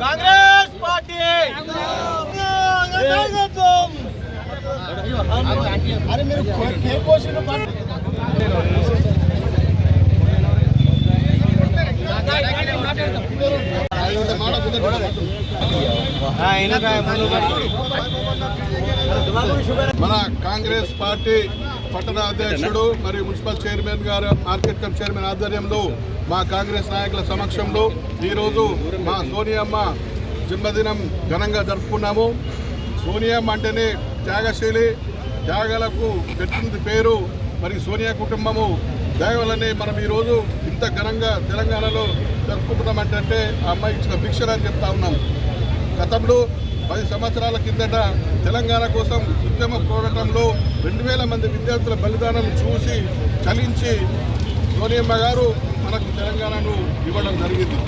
Congress party. అరే మీరు cake కోసిన మన కాంగ్రెస్ పార్టీ పట్టణ అధ్యక్షుడు మరియు మున్సిపల్ చైర్మన్ గారు మార్కెట్ కమ్ చైర్మన్ ఆధ్వర్యంలో మా కాంగ్రెస్ నాయకుల సమక్షంలో ఈరోజు మా సోనియమ్మ జన్మదినం ఘనంగా జరుపుకున్నాము. సోనియమ్మ అంటేనే త్యాగశీలి త్యాగాలకు పెట్టినది పేరు మరి సోనియా కుటుంబము. దయవల్లనే మనం ఈరోజు ఇంత ఘనంగా తెలంగాణలో జరుపుకుంటున్నామంటే ఆ అమ్మాయి ఇచ్చిన భిక్షణ అని చెప్తా ఉన్నాం గతంలో పది సంవత్సరాల కిందట తెలంగాణ కోసం ఉద్యమ పోరాటంలో రెండు వేల మంది విద్యార్థుల బలిదానం చూసి చలించి సోనియమ్మ గారు మనకు తెలంగాణను ఇవ్వడం జరిగింది.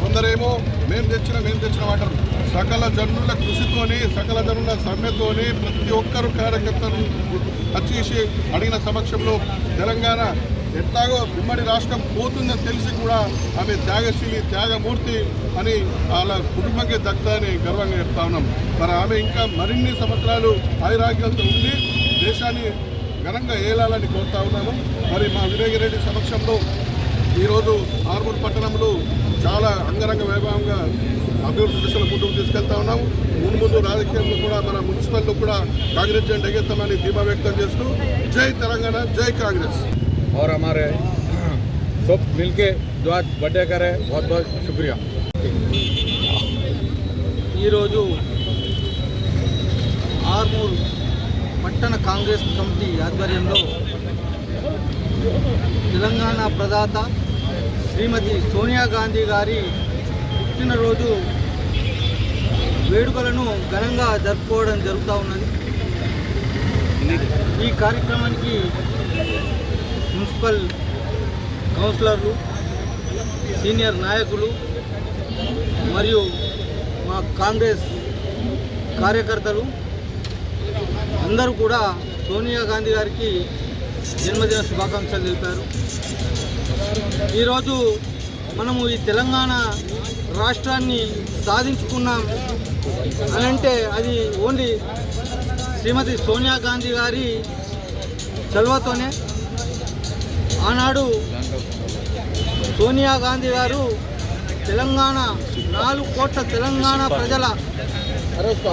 కొందరేమో మేము తెచ్చిన మేము తెచ్చిన వాటర్. సకల జనుల కృషితోని సకల జనుల సమ్మెతోని ప్రతి ఒక్కరు కార్యకర్తలు వచ్చేసి అడిగిన సమక్షంలో తెలంగాణ ఎట్లాగో ఉమ్మడి రాష్ట్రం పోతుందని తెలిసి కూడా ఆమె త్యాగశీలి త్యాగమూర్తి అని వాళ్ళ కుటుంబంకే అని గర్వంగా చెప్తా ఉన్నాం. మరి ఆమె ఇంకా మరిన్ని సంవత్సరాలు ఆయురాగ్యాలతో ఉండి దేశాన్ని ఘనంగా ఏలాలని కోరుతా ఉన్నాము. మరి మా వినయగిరెడ్డి సమక్షంలో ఈరోజు ఆర్మూర్ పట్టణంలో చాలా అంగరంగ వైభవంగా అభివృద్ధి దిశలో ముందుకు తీసుకెళ్తా ఉన్నాము ముందు ముందు రాజకీయంలో కూడా మన మున్సిపల్లో కూడా కాంగ్రెస్ జెండా ఎగెత్తామని ధీమా వ్యక్తం చేస్తూ జై తెలంగాణ జై కాంగ్రెస్. और हमारे सब मिलके दुआ बर्थडे करे बहुत बहुत शुक्रिया ఈరోజు ఆర్మూర్ పట్టణ కాంగ్రెస్ కమిటీ ఆధ్వర్యంలో తెలంగాణ ప్రదాత శ్రీమతి సోనియా గాంధీ గారి పుట్టినరోజు వేడుకలను ఘనంగా జరుపుకోవడం జరుగుతూ ఉన్నది ఈ కార్యక్రమానికి మున్సిపల్ కౌన్సిలర్లు సీనియర్ నాయకులు మరియు మా కాంగ్రెస్ కార్యకర్తలు అందరూ కూడా సోనియా గాంధీ గారికి జన్మదిన శుభాకాంక్షలు తెలిపారు. ఈరోజు మనము ఈ తెలంగాణ రాష్ట్రాన్ని సాధించుకున్నాం అని అంటే అది ఓన్లీ శ్రీమతి సోనియా గాంధీ గారి చొరవతోనే ఆనాడు సోనియా గాంధీ గారు తెలంగాణ నాలుగు కోట్ల తెలంగాణ ప్రజల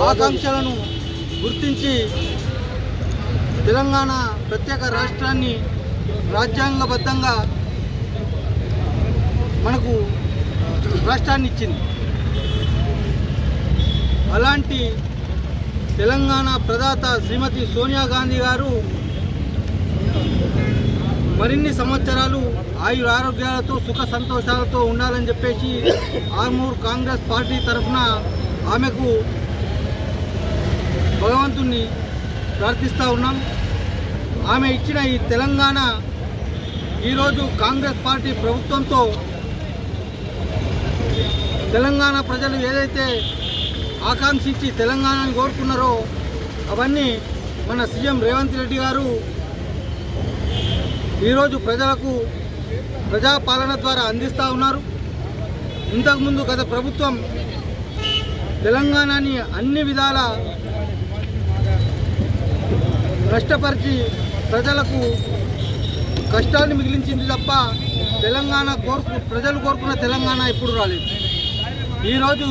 ఆకాంక్షలను గుర్తించి తెలంగాణ ప్రత్యేక రాష్ట్రాన్ని రాజ్యాంగబద్ధంగా మనకు రాష్ట్రాన్ని ఇచ్చింది. అలాంటి తెలంగాణ ప్రదాత శ్రీమతి సోనియా గాంధీ గారు మరిన్ని సంవత్సరాలు ఆయుర ఆరోగ్యాలతో సుఖ సంతోషాలతో ఉండాలని చెప్పేసి ఆర్మూర్ కాంగ్రెస్ పార్టీ తరఫున ఆమెకు భగవంతుణ్ణి ప్రార్థిస్తూ ఉన్నాం. ఆమె ఇచ్చిన ఈ తెలంగాణ ఈరోజు కాంగ్రెస్ పార్టీ ప్రభుత్వంతో తెలంగాణ ప్రజలు ఏదైతే ఆకాంక్షించి తెలంగాణను కోరుకున్నారో అవన్నీ మన సీఎం రేవంత్ రెడ్డి గారు ఈరోజు ప్రజలకు ప్రజాపాలన ద్వారా అందిస్తూ ఉన్నారు. ఇంతకుముందు గత ప్రభుత్వం తెలంగాణని అన్ని విధాల కష్టపరిచి ప్రజలకు కష్టాన్ని మిగిలించింది తప్ప తెలంగాణ కోరుకు ప్రజలు కోరుకున్న తెలంగాణ ఇప్పుడు రాలేదు. ఈరోజు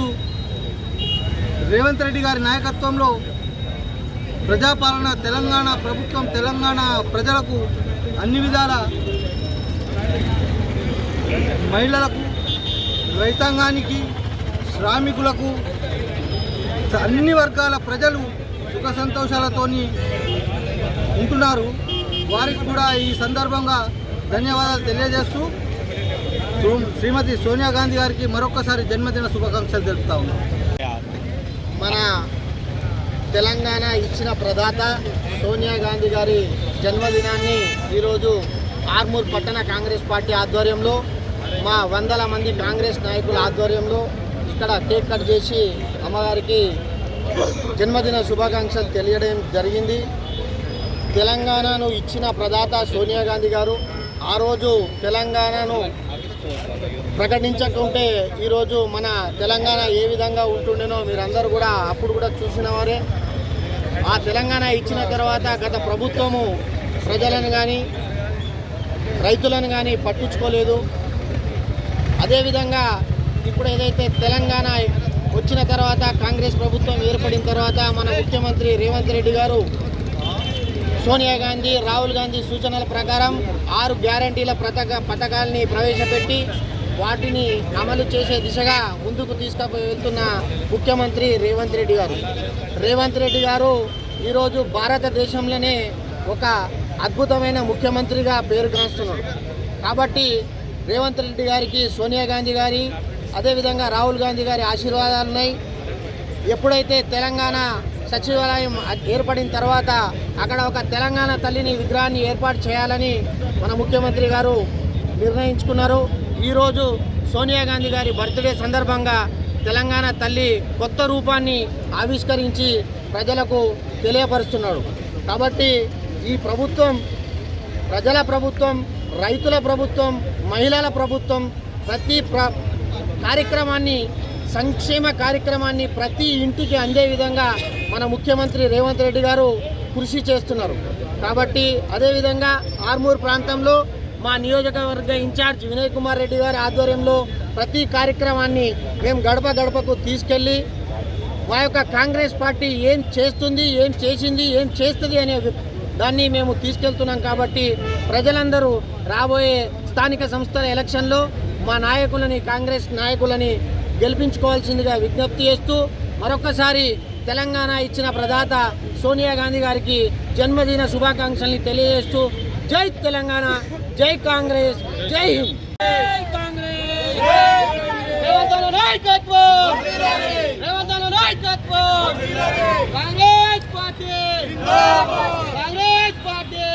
రేవంత్ రెడ్డి గారి నాయకత్వంలో ప్రజాపాలన తెలంగాణ ప్రభుత్వం తెలంగాణ ప్రజలకు అన్ని విధాల మహిళలకు రైతాంగానికి శ్రామికులకు అన్ని వర్గాల ప్రజలు సుఖ సంతోషాలతోని ఉంటున్నారు. వారికి కూడా ఈ సందర్భంగా ధన్యవాదాలు తెలియజేస్తూ శ్రీ- శ్రీమతి సోనియా గాంధీ గారికి మరొకసారి జన్మదిన శుభాకాంక్షలు తెలుపుతా ఉన్నాం. మన తెలంగాణ ఇచ్చిన ప్రదాత సోనియా గాంధీ గారి జన్మదినాన్ని ఈరోజు ఆర్మూర్ పట్టణ కాంగ్రెస్ పార్టీ ఆధ్వర్యంలో మా వందల మంది కాంగ్రెస్ నాయకుల ఆధ్వర్యంలో ఇక్కడ కేక్ కట్ చేసి అమ్మగారికి జన్మదిన శుభాకాంక్షలు తెలియడం జరిగింది. తెలంగాణను ఇచ్చిన ప్రదాత సోనియా గాంధీ గారు ఆ రోజు తెలంగాణను ప్రకటించకుంటే ఈరోజు మన తెలంగాణ ఏ విధంగా ఉంటుండేనో మీరందరూ కూడా అప్పుడు కూడా చూసిన వారే ఆ తెలంగాణ ఇచ్చిన తర్వాత గత ప్రభుత్వము ప్రజలను కానీ రైతులను కానీ పట్టించుకోలేదు. అదేవిధంగా ఇప్పుడు ఏదైతే తెలంగాణ వచ్చిన తర్వాత కాంగ్రెస్ ప్రభుత్వం ఏర్పడిన తర్వాత మన ముఖ్యమంత్రి రేవంత్ రెడ్డి గారు సోనియా గాంధీ రాహుల్ గాంధీ సూచనల ప్రకారం ఆరు గ్యారంటీల పథక పథకాలని ప్రవేశపెట్టి వాటిని అమలు చేసే దిశగా ముందుకు తీసుకుపోయి వెళ్తున్న ముఖ్యమంత్రి రేవంత్ రెడ్డి గారు. రేవంత్ రెడ్డి గారు ఈరోజు భారతదేశంలోనే ఒక అద్భుతమైన ముఖ్యమంత్రిగా పేరు కాస్తున్నారు. కాబట్టి రేవంత్ రెడ్డి గారికి సోనియా గాంధీ గారి అదేవిధంగా రాహుల్ గాంధీ గారి ఆశీర్వాదాలు ఉన్నాయి. ఎప్పుడైతే తెలంగాణ సచివాలయం ఏర్పడిన తర్వాత అక్కడ ఒక తెలంగాణ తల్లిని విగ్రహాన్ని ఏర్పాటు చేయాలని మన ముఖ్యమంత్రి గారు నిర్ణయించుకున్నారు. ఈరోజు సోనియా గాంధీ గారి బర్త్డే సందర్భంగా తెలంగాణ తల్లి కొత్త రూపాన్ని ఆవిష్కరించి ప్రజలకు తెలియపరుస్తున్నాడు కాబట్టి ఈ ప్రభుత్వం ప్రజల ప్రభుత్వం రైతుల ప్రభుత్వం మహిళల ప్రభుత్వం ప్రతి ప్ర కార్యక్రమాన్ని సంక్షేమ కార్యక్రమాన్ని ప్రతి ఇంటికి అందే విధంగా మన ముఖ్యమంత్రి రేవంత్ రెడ్డి గారు కృషి చేస్తున్నారు. కాబట్టి అదేవిధంగా ఆర్మూర్ ప్రాంతంలో మా నియోజకవర్గ ఇన్ఛార్జ్ వినయ్ కుమార్ రెడ్డి గారి ఆధ్వర్యంలో ప్రతి కార్యక్రమాన్ని మేము గడప గడపకు తీసుకెళ్ళి మా యొక్క కాంగ్రెస్ పార్టీ ఏం చేస్తుంది ఏం చేసింది ఏం చేస్తుంది అనే దాన్ని మేము తీసుకెళ్తున్నాం కాబట్టి ప్రజలందరూ రాబోయే స్థానిక సంస్థల ఎలక్షన్లో మా నాయకులని కాంగ్రెస్ నాయకులని గెలిపించుకోవాల్సిందిగా విజ్ఞప్తి చేస్తూ మరొకసారి తెలంగాణ ఇచ్చిన ప్రదాత సోనియా గాంధీ గారికి జన్మదిన శుభాకాంక్షల్ని తెలియజేస్తూ జై తెలంగాణ జై కాంగ్రెస్ జై హింద్. రేవంత్ నాయకత్వం. రేవంత్ నాయకత్వం. కాంగ్రెస్ పార్టీ. కాంగ్రెస్ పార్టీ.